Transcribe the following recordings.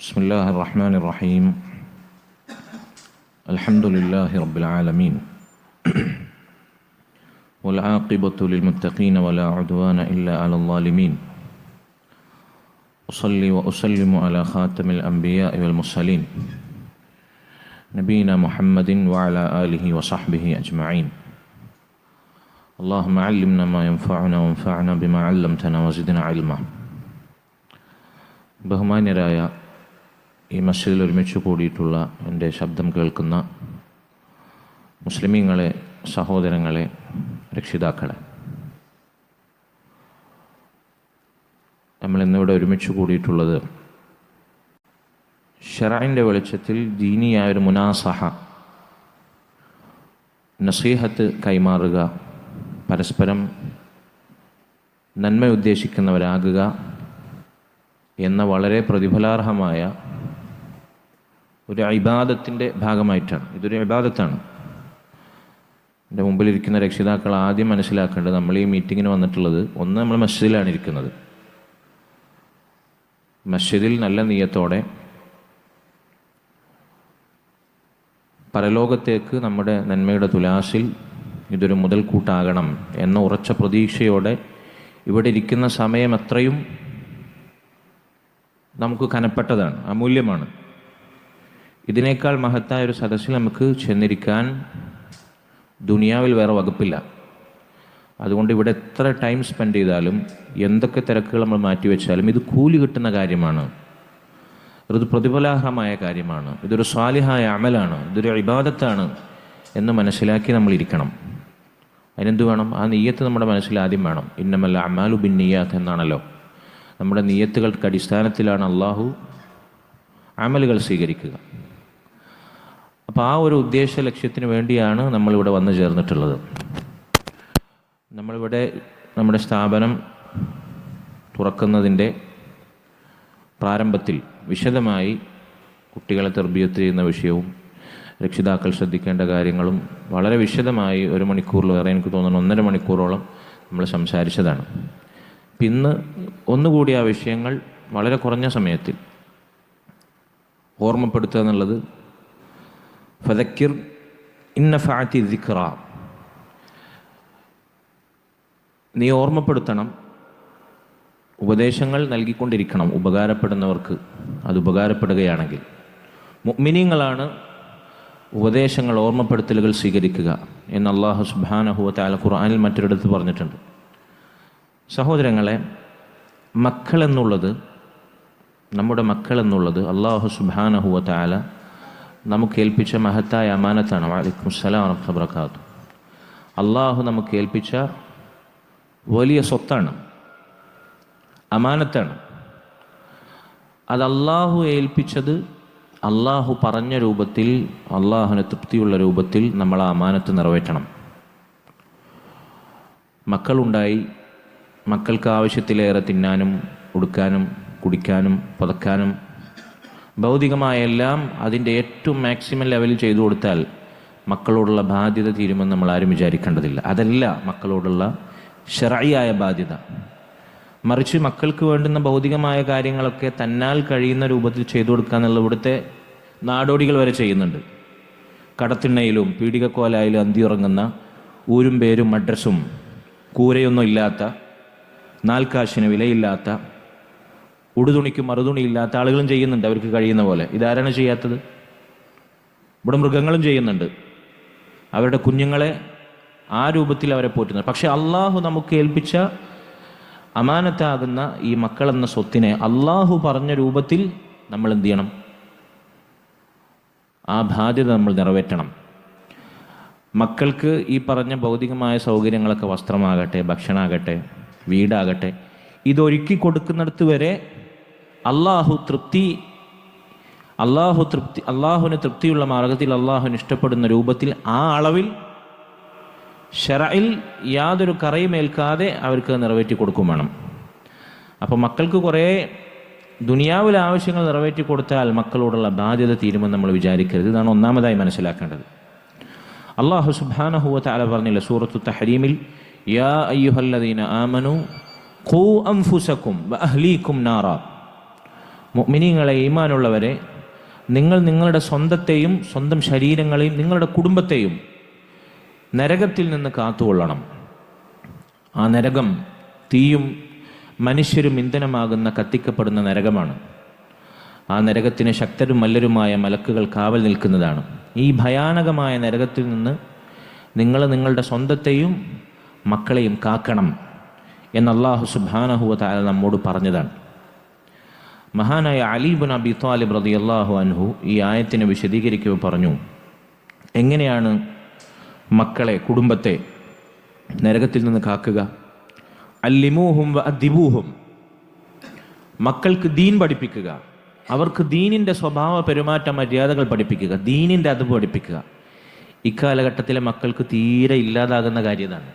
بسم الله الرحمن الرحيم الحمد لله رب العالمين والعاقبة للمتقين ولا عدوان إلا على الظالمين أصلي وأسلم على خاتم الأنبياء والمرسلين نبينا محمد وعلى آله وصحبه أجمعين اللهم علمنا ما ينفعنا وانفعنا بما علمتنا وزدنا علما ബഹുമാന്യരായ ഈ മസ്ജിദിൽ ഒരുമിച്ച് കൂടിയിട്ടുള്ള എന്റെ ശബ്ദം കേൾക്കുന്ന മുസ്ലിമീങ്ങളെ സഹോദരങ്ങളെ രക്ഷിതാക്കളെ. നമ്മൾ ഇന്നിവിടെ ഒരുമിച്ച് കൂടിയിട്ടുള്ളത് ഷെറായിന്റെ വെളിച്ചത്തിൽ ദീനിയായ ഒരു മുനാസഹ നസീഹത്ത് കൈമാറുക പരസ്പരം നന്മ ഉദ്ദേശിക്കുന്നവരാകുക എന്ന വളരെ പ്രതിഫലാർഹമായ ഒരു ഇബാദത്തിന്റെ ഭാഗമായിട്ടാണ്. ഇതൊരു ഇബാദത്താണ്. എന്റെ മുമ്പിലിരിക്കുന്ന രക്ഷിതാക്കൾ ആദ്യം മനസ്സിലാക്കേണ്ടത് നമ്മൾ ഈ മീറ്റിങ്ങിന് വന്നിട്ടുള്ളത് ഒന്ന് നമ്മൾ മസ്ജിദിലാണ് ഇരിക്കുന്നത്. മസ്ജിദിൽ നല്ല നീയത്തോടെ പരലോകത്തേക്ക് നമ്മുടെ നന്മയുടെ തുലാസിൽ ഇതൊരു മുതൽക്കൂട്ടാകണം എന്ന ഉറച്ച പ്രതീക്ഷയോടെ ഇവിടെ ഇരിക്കുന്ന സമയം അത്രയും നമുക്ക് കനപ്പെട്ടതാണ് അമൂല്യമാണ്. ഇതിനേക്കാൾ മഹത്തായ ഒരു സദസ്സിൽ നമുക്ക് ചെന്നിരിക്കാൻ ദുനിയാവിൽ വേറെ വകുപ്പില്ല. അതുകൊണ്ട് ഇവിടെ എത്ര ടൈം സ്പെൻഡ് ചെയ്താലും എന്തൊക്കെ തിരക്കുകൾ നമ്മൾ മാറ്റിവെച്ചാലും ഇത് കൂലി കിട്ടുന്ന കാര്യമാണ്. ഇത് പ്രതിഫലാർഹമായ കാര്യമാണ്. ഇതൊരു സ്വാലിഹായ അമലാണ്. ഇതൊരു ഇബാദത്താണ് എന്ന് മനസ്സിലാക്കി നമ്മൾ ഇരിക്കണം. അതിനെന്ത് വേണം? ആ നെയ്യത്ത് നമ്മുടെ മനസ്സിൽ ആദ്യം വേണം. ഇന്നമല്ല അമാലു ബിൻ നെയ്യാത്ത് എന്നാണല്ലോ. നമ്മുടെ നെയ്യത്തുകൾക്ക് അടിസ്ഥാനത്തിലാണ് അള്ളാഹു അമലുകൾ സ്വീകരിക്കുക. അപ്പോൾ ആ ഒരു ഉദ്ദേശ ലക്ഷ്യത്തിന് വേണ്ടിയാണ് നമ്മളിവിടെ വന്നു ചേർന്നിട്ടുള്ളത്. നമ്മളിവിടെ നമ്മുടെ സ്ഥാപനം തുറക്കുന്നതിന്റെ പ്രാരംഭത്തിൽ വിശദമായി കുട്ടികളെ തെർബിയത്ത് ചെയ്യുന്ന വിഷയവും രക്ഷിതാക്കൾ ശ്രദ്ധിക്കേണ്ട കാര്യങ്ങളും വളരെ വിശദമായി ഒരു മണിക്കൂറിലേറെ എനിക്ക് തോന്നുന്നു ഒന്നര മണിക്കൂറോളം നമ്മൾ സംസാരിച്ചതാണ്. ഇന്ന് ഒന്നുകൂടി ആ വിഷയങ്ങൾ വളരെ കുറഞ്ഞ സമയത്തിൽ ഓർമ്മപ്പെടുത്തുക എന്നുള്ളത് ഫതക്കിർ ഇന്നഫാത്തി ദിക്ര നീ ഓർമ്മപ്പെടുത്തണം ഉപദേശങ്ങൾ നൽകിക്കൊണ്ടിരിക്കണം ഉപകാരപ്പെടുന്നവർക്ക്. അത് ഉപകാരപ്പെടുകയാണെങ്കിൽ മുഅ്മിനീങ്ങളാണ് ഉപദേശങ്ങൾ ഓർമ്മപ്പെടുത്തലുകൾ സ്വീകരിക്കുക എന്ന് അള്ളാഹു സുബാനഹുവ താല ഖുർആാനിൽ മറ്റൊരിടത്ത് പറഞ്ഞിട്ടുണ്ട്. സഹോദരങ്ങളെ മക്കളെന്നുള്ളത് നമ്മുടെ മക്കളെന്നുള്ളത് അള്ളാഹു സുബാനഹുവ താല നമുക്ക് ഏൽപ്പിച്ച മഹത്തായ അമാനത്താണ്. വാലിക്കും സലാം വബർക്കാത്തു അള്ളാഹു നമുക്ക് ഏൽപ്പിച്ച വലിയ സ്വത്താണ്. അമാനത്താണ്. അത് അള്ളാഹു ഏൽപ്പിച്ചത് അള്ളാഹു പറഞ്ഞ രൂപത്തിൽ അള്ളാഹുവിന് തൃപ്തിയുള്ള രൂപത്തിൽ നമ്മൾ ആ അമാനത്ത് നിറവേറ്റണം. മക്കളുണ്ടായി മക്കൾക്ക് ആവശ്യത്തിലേറെ തിന്നാനും ഉടുക്കാനും കുടിക്കാനും പുതക്കാനും ഭൗതികമായ എല്ലാം അതിന്റെ ഏറ്റവും മാക്സിമം ലെവലിൽ ചെയ്തു കൊടുത്താൽ മക്കളോടുള്ള ബാധ്യത തീരുമെന്ന് നമ്മൾ ആരും വിചാരിക്കേണ്ടതില്ല. അതല്ല മക്കളോടുള്ള ഷെറായിയായ ബാധ്യത. മറിച്ച് മക്കൾക്ക് വേണ്ടുന്ന ഭൗതികമായ കാര്യങ്ങളൊക്കെ തന്നാൽ കഴിയുന്ന രൂപത്തിൽ ചെയ്തു കൊടുക്കുക എന്നുള്ള ഇവിടുത്തെ നാടോടികൾ വരെ ചെയ്യുന്നുണ്ട്. കടത്തിണ്ണയിലും പീഡികക്കോലായാലും അന്തിയുറങ്ങുന്ന ഊരും പേരും അഡ്രസ്സും കൂരയൊന്നും ഇല്ലാത്ത നാൽക്കാശിന് വിലയില്ലാത്ത ഉടുതുണിക്കും മറുതുണിയില്ലാത്ത ആളുകളും ചെയ്യുന്നുണ്ട് അവർക്ക് കഴിയുന്ന പോലെ. ഇതാരാണ് ചെയ്യാത്തത്? ഇവിടെ മൃഗങ്ങളും ചെയ്യുന്നുണ്ട്. അവരുടെ കുഞ്ഞുങ്ങളെ ആ രൂപത്തിൽ അവരെ പോറ്റുന്നത് പക്ഷെ അള്ളാഹു നമുക്ക് ഏൽപ്പിച്ച അമാനത്താകുന്ന ഈ മക്കളെന്ന സ്വത്തിനെ അള്ളാഹു പറഞ്ഞ രൂപത്തിൽ നമ്മൾ എന്ത് ചെയ്യണം? ആ ബാധ്യത നമ്മൾ നിറവേറ്റണം. മക്കൾക്ക് ഈ പറഞ്ഞ ഭൗതികമായ സൗകര്യങ്ങളൊക്കെ വസ്ത്രമാകട്ടെ ഭക്ഷണമാകട്ടെ വീടാകട്ടെ ഇതൊരുക്കി കൊടുക്കുന്നിടത്ത് വരെ അള്ളാഹു തൃപ്തി അള്ളാഹു തൃപ്തി അള്ളാഹുവിന് തൃപ്തിയുള്ള മാർഗത്തിൽ അള്ളാഹുവിന് ഇഷ്ടപ്പെടുന്ന രൂപത്തിൽ ആ അളവിൽ ഷെറയിൽ യാതൊരു കറയുമേൽക്കാതെ അവർക്ക് നിറവേറ്റി കൊടുക്കും വേണം. അപ്പോൾ മക്കൾക്ക് കുറേ ദുനിയാവിലെ ആവശ്യങ്ങൾ നിറവേറ്റി കൊടുത്താൽ മക്കളോടുള്ള ബാധ്യത തീരുമെന്ന് നമ്മൾ വിചാരിക്കരുത്. ഇതാണ് ഒന്നാമതായി മനസ്സിലാക്കേണ്ടത്. അള്ളാഹു സുബാനഹുവ താല പറഞ്ഞില്ല സൂറത്തു തഹരീമിൽ യാ അയ്യുഹല്ലദീന ആമനു ഖൂ അംഫുസക്കും അഹ്ലീക്കും നാറ. മിനിങ്ങളെ ഈമാനുള്ളവരെ നിങ്ങൾ നിങ്ങളുടെ സ്വന്തത്തെയും സ്വന്തം ശരീരങ്ങളെയും നിങ്ങളുടെ കുടുംബത്തെയും നരകത്തിൽ നിന്ന് കാത്തുകൊള്ളണം. ആ നരകം തീയും മനുഷ്യരും ഇന്ധനമാകുന്ന കത്തിക്കപ്പെടുന്ന നരകമാണ്. ആ നരകത്തിന് ശക്തരും മല്ലരുമായ മലക്കുകൾ കാവൽ നിൽക്കുന്നതാണ്. ഈ ഭയാനകമായ നരകത്തിൽ നിന്ന് നിങ്ങൾ നിങ്ങളുടെ സ്വന്തത്തെയും മക്കളെയും കാക്കണം എന്ന് സുബാനഹുവ താല നമ്മോട് പറഞ്ഞതാണ്. മഹാനായ അലീബുൻ അബി താലിബ് റതി അള്ളാഹു അൻഹു ഈ ആയത്തിനെ വിശദീകരിക്കുക പറഞ്ഞു. എങ്ങനെയാണ് മക്കളെ കുടുംബത്തെ നരകത്തിൽ നിന്ന് കാക്കുക? അല്ലിമൂഹും വ അദ്ദിബൂഹും മക്കൾക്ക് ദീൻ പഠിപ്പിക്കുക. അവർക്ക് ദീനിന്റെ സ്വഭാവ പെരുമാറ്റ മര്യാദകൾ പഠിപ്പിക്കുക. ദീനിന്റെ അത് പഠിപ്പിക്കുക. ഇക്കാലഘട്ടത്തിലെ മക്കൾക്ക് തീരെ ഇല്ലാതാകുന്ന കാര്യതാണ്.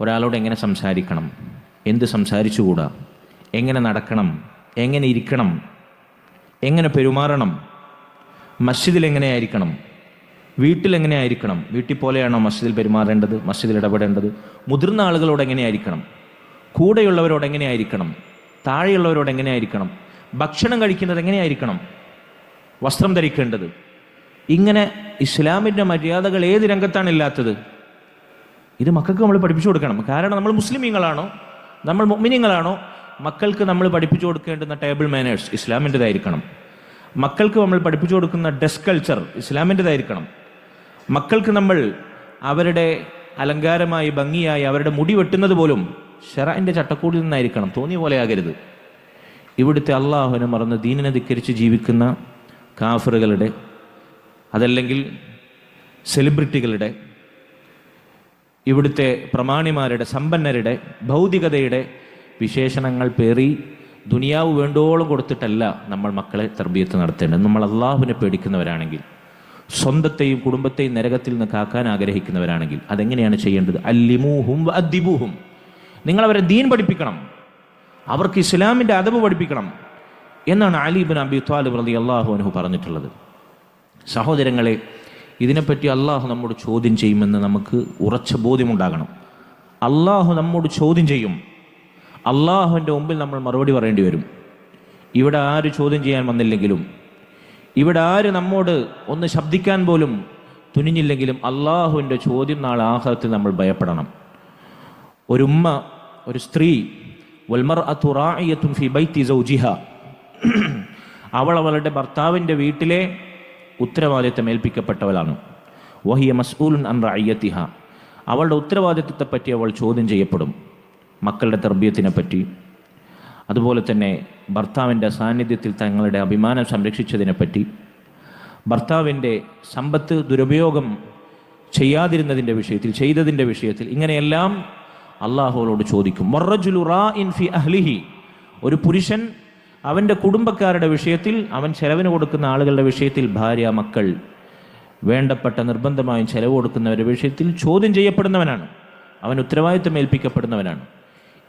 ഒരാളോട് എങ്ങനെ സംസാരിക്കണം? എന്ത് സംസാരിച്ചുകൂടാ? എങ്ങനെ നടക്കണം? എങ്ങനെ ഇരിക്കണം? എങ്ങനെ പെരുമാറണം? മസ്ജിദിൽ എങ്ങനെ ആയിരിക്കണം വീട്ടിൽ എങ്ങനെ ആയിരിക്കണം വീട്ടിൽ പോലെയാണോ മസ്ജിദിൽ പെരുമാറേണ്ടത്? മസ്ജിദിൽ ഇടപെടേണ്ടത്? മുതിർന്ന ആളുകളോട് എങ്ങനെയായിരിക്കണം? കൂടെയുള്ളവരോട് എങ്ങനെയായിരിക്കണം? താഴെയുള്ളവരോട് എങ്ങനെയായിരിക്കണം? ഭക്ഷണം കഴിക്കുന്നത് എങ്ങനെയായിരിക്കണം? വസ്ത്രം ധരിക്കേണ്ടത്? ഇങ്ങനെ ഇസ്ലാമിന്റെ മര്യാദകൾ ഏത് രംഗത്താണ് ഇല്ലാത്തത്? ഇത് മക്കൾക്ക് നമ്മൾ പഠിപ്പിച്ചു കൊടുക്കണം. കാരണം നമ്മൾ മുസ്ലിമീങ്ങളാണോ? നമ്മൾ മുഅ്മിനീങ്ങളാണോ? മക്കൾക്ക് നമ്മൾ പഠിപ്പിച്ചു കൊടുക്കേണ്ടുന്ന ടേബിൾ മാനേഴ്സ് ഇസ്ലാമിന്റെതായിരിക്കണം. മക്കൾക്ക് നമ്മൾ പഠിപ്പിച്ചു കൊടുക്കുന്ന ഡെസ്ക് കൾച്ചർ ഇസ്ലാമിന്റെതായിരിക്കണം. മക്കൾക്ക് നമ്മൾ അവരുടെ അലങ്കാരമായി ഭംഗിയായി അവരുടെ മുടി വെട്ടുന്നത് പോലും ഷെറാന്റെ ചട്ടക്കൂടിൽ നിന്നായിരിക്കണം. തോന്നിയ പോലെ ആകരുത്. ഇവിടുത്തെ അള്ളാഹുവിനെ മറന്ന് ദീനിനെ ധിക്കരിച്ച് ജീവിക്കുന്ന കാഫറുകളുടെ അതല്ലെങ്കിൽ സെലിബ്രിറ്റികളുടെ ഇവിടുത്തെ പ്രമാണിമാരുടെ സമ്പന്നരുടെ ഭൗതികതയുടെ വിശേഷണങ്ങൾ പേറി ദുനിയാവ് വേണ്ടോളം കൊടുത്തിട്ടല്ല നമ്മൾ മക്കളെ തർബീയത്ത് നടത്തേണ്ടത്. നമ്മൾ അള്ളാഹുവിനെ പേടിക്കുന്നവരാണെങ്കിൽ സ്വന്തത്തെയും കുടുംബത്തെയും നരകത്തിൽ നിന്ന് കാക്കാൻ ആഗ്രഹിക്കുന്നവരാണെങ്കിൽ അതെങ്ങനെയാണ് ചെയ്യേണ്ടത്? അല്ലിമൂഹും അദ്ദിബൂഹും നിങ്ങൾ അവരെ ദീൻ പഠിപ്പിക്കണം. അവർക്ക് ഇസ്ലാമിന്റെ അദബ് പഠിപ്പിക്കണം എന്നാണ് അലിബിൻ അബി ത്വാലിബ് റതി അള്ളാഹു അനുഹു പറഞ്ഞിട്ടുള്ളത്. സഹോദരങ്ങളെ ഇതിനെപ്പറ്റി അള്ളാഹു നമ്മോട് ചോദ്യം ചെയ്യുമെന്ന് നമുക്ക് ഉറച്ച ബോധ്യമുണ്ടാകണം. അള്ളാഹു നമ്മോട് ചോദ്യം ചെയ്യും. അള്ളാഹുവിന്റെ മുമ്പിൽ നമ്മൾ മറുപടി പറയേണ്ടി വരും. ഇവിടെ ആര് ചോദ്യം ചെയ്യാൻ വന്നില്ലെങ്കിലും ഇവിടെ ആര് നമ്മോട് ഒന്ന് ശബ്ദിക്കാൻ പോലും തുനിഞ്ഞില്ലെങ്കിലും അള്ളാഹുവിന്റെ ചോദ്യം നാളെ ആഹ്ലത്തിൽ നമ്മൾ ഭയപ്പെടണം. ഒരു ഉമ്മ ഒരു സ്ത്രീ വൽമർ അത്തുറായത്തുൻ ഫി ബൈത്തി സൗജിഹ അവൾ അവളുടെ ഭർത്താവിന്റെ വീട്ടിലെ ഉത്തരവാദിത്തം ഏൽപ്പിക്കപ്പെട്ടവളാണ്. വഹിയ മസ്ഊലുൻ അൻ റഅയ്യത്തിഹ അവളുടെ ഉത്തരവാദിത്വത്തെപ്പറ്റി അവൾ ചോദ്യം ചെയ്യപ്പെടും. മക്കളുടെ തർബീയത്തിനെ പറ്റി അതുപോലെ തന്നെ ഭർത്താവിന്റെ സാന്നിധ്യത്തിൽ തങ്ങളുടെ അഭിമാനം സംരക്ഷിച്ചതിനെപ്പറ്റി. ഭർത്താവിന്റെ സമ്പത്ത് ദുരുപയോഗം ചെയ്യാതിരുന്നതിന്റെ വിഷയത്തിൽ ചെയ്തതിന്റെ വിഷയത്തിൽ ഇങ്ങനെയെല്ലാം അള്ളാഹുവോട് ചോദിക്കും. മൊറജുലു ഇൻ ഫി അഹ്ലിഹി. ഒരു പുരുഷൻ അവന്റെ കുടുംബക്കാരുടെ വിഷയത്തിൽ അവൻ ചെലവിന് കൊടുക്കുന്ന ആളുകളുടെ വിഷയത്തിൽ ഭാര്യ മക്കൾ വേണ്ടപ്പെട്ട നിർബന്ധമായും ചെലവ് കൊടുക്കുന്നവരുടെ വിഷയത്തിൽ ചോദ്യം ചെയ്യപ്പെടുന്നവനാണ്. അവൻ ഉത്തരവാദിത്വം ഏൽപ്പിക്കപ്പെടുന്നവനാണ്.